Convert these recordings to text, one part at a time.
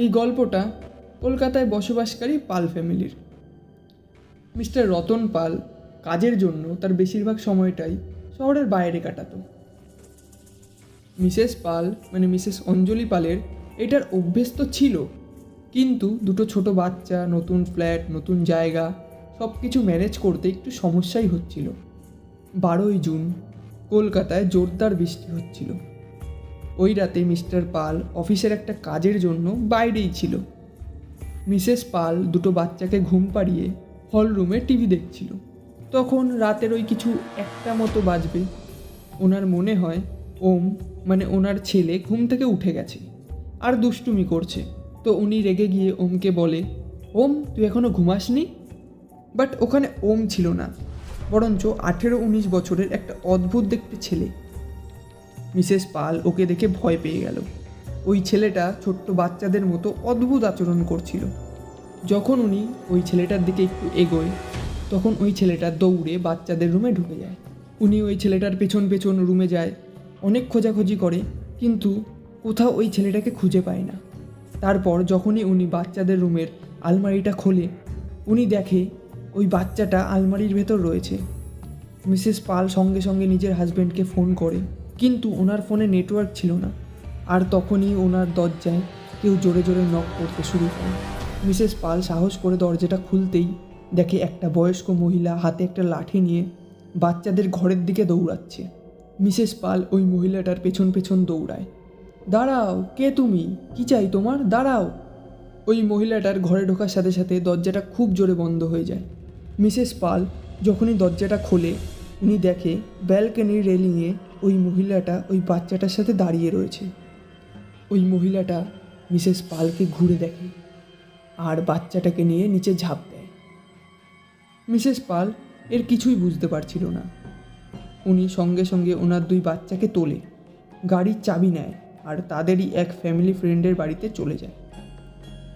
এই গল্পটা কলকাতায় বসবাসকারী পাল ফ্যামিলির। মিস্টার রতন পাল কাজের জন্য তার বেশিরভাগ সময়টাই শহরের বাইরে কাটাতো। মিসেস পাল মানে মিসেস অঞ্জলি পালের এটার অভ্যেস তো ছিল, কিন্তু দুটো ছোট বাচ্চা, নতুন ফ্ল্যাট, নতুন জায়গা সব কিছু ম্যানেজ করতে একটু সমস্যাই হচ্ছিল। বারোই জুন কলকাতায় জোরদার বৃষ্টি হচ্ছিল। ওই রাতে মিস্টার পাল অফিসের একটা কাজের জন্য বাইরেই ছিল। মিসেস পাল দুটো বাচ্চাকে ঘুম পাড়িয়ে হল রুমে টিভি দেখছিল। তখন রাতের ওই কিছু একটা মতো বাজবে। ওনার মনে হয় ওম মানে ওনার ছেলে ঘুম থেকে উঠে গেছে আর দুষ্টুমি করছে। তো উনি রেগে গিয়ে ওমকে বলে, ওম, তুই এখনও ঘুমাসনি? বাট ওখানে ওম ছিল না। বরঞ্চ আঠেরো উনিশ বছরের একটা অদ্ভুত দেখতে ছেলে। মিসেস পাল ওকে দেখে ভয় পেয়ে গেল। ওই ছেলেটা ছোট্ট বাচ্চাদের মতো অদ্ভুত আচরণ করছিল। যখন উনি ওই ছেলেটার দিকে একটু এগোয়, তখন ওই ছেলেটা দৌড়ে বাচ্চাদের রুমে ঢুকে যায়। উনি ওই ছেলেটার পেছন পেছন রুমে যায়, অনেক খোঁজাখুঁজি করে, কিন্তু কোথাও ওই ছেলেটাকে খুঁজে পায় না। তারপর যখনই উনি বাচ্চাদের রুমের আলমারিটা খোলে, উনি দেখে ওই বাচ্চাটা আলমারির ভেতর রয়েছে। মিসেস পাল সঙ্গে সঙ্গে নিজের হাজব্যান্ডকে ফোন করে কিন্তু ওনার ফোনে নেটওয়ার্ক ছিল না। আর তখনই ওনার দরজায় কেউ জোরে জোরে নক করতে শুরু করে। মিসেস পাল সাহস করে দরজাটা খুলতেই দেখে একটা বয়স্ক মহিলা হাতে একটা লাঠি নিয়ে বাচ্চাদের ঘরের দিকে দৌড়াচ্ছে। মিসেস পাল ওই মহিলাটার পেছন পেছন দৌড়ায়। দাঁড়াও, কে তুমি? কি চাই তোমার? দাঁড়াও। ওই মহিলাটার ঘরে ঢোকার সাথে সাথে দরজাটা খুব জোরে বন্ধ হয়ে যায়। মিসেস পাল যখনই দরজাটা খোলে, উনি দেখে ব্যালকনির রেলিংয়ে ওই মহিলাটা ওই বাচ্চাটার সাথে দাঁড়িয়ে রয়েছে। ওই মহিলাটা মিসেস পালকে ঘুরে দেখে আর বাচ্চাটাকে নিয়ে নিচে ঝাঁপ দেয়। মিসেস পাল এর কিছুই বুঝতে পারছিল না। উনি সঙ্গে সঙ্গে ওনার দুই বাচ্চাকে তোলে, গাড়ির চাবি নেয় আর তাদেরই এক ফ্যামিলি ফ্রেন্ডের বাড়িতে চলে যায়।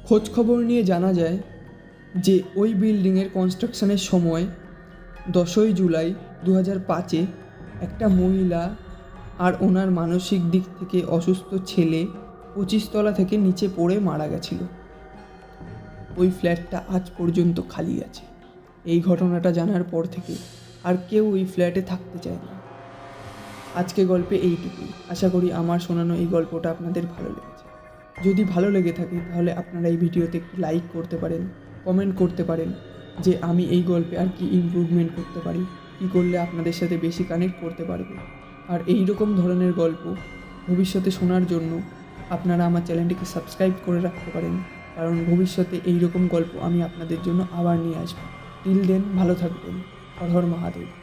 খোঁজ খবর নিয়ে জানা যায় যে ওই বিল্ডিংয়ের কনস্ট্রাকশনের সময় দশই জুলাই দু হাজার পাঁচে একটা মহিলা আর ওনার মানসিক দিক থেকে অসুস্থ ছেলে পঁচিশতলা থেকে নিচে পড়ে মারা গেছিল। ওই ফ্ল্যাটটা আজ পর্যন্ত খালি আছে। এই ঘটনাটা জানার পর থেকে আর কেউ ওই ফ্ল্যাটে থাকতে চায় না আজকে গল্পে এইটুকুই। আশা করি আমার শোনানো এই গল্পটা আপনাদের ভালো লেগেছে। যদি ভালো লেগে থাকে তাহলে আপনারা এই ভিডিওতে একটু লাইক করতে পারেন, কমেন্ট করতে পারেন যে আমি এই গল্পে আর কি ইমপ্রুভমেন্ট করতে পারি। কী করলে আপনাদের সাথে বেশি কানেক্ট করতে পারবে? আর এই রকম ধরনের গল্প ভবিষ্যতে শোনার জন্য আপনারা আমার চ্যানেলটিকে সাবস্ক্রাইব করে রাখতে পারেন। কারণ ভবিষ্যতে এই রকম গল্প আমি আপনাদের জন্য আবার নিয়ে আসব। টিল দেন ভালো থাকবেন। হর মহাদেব।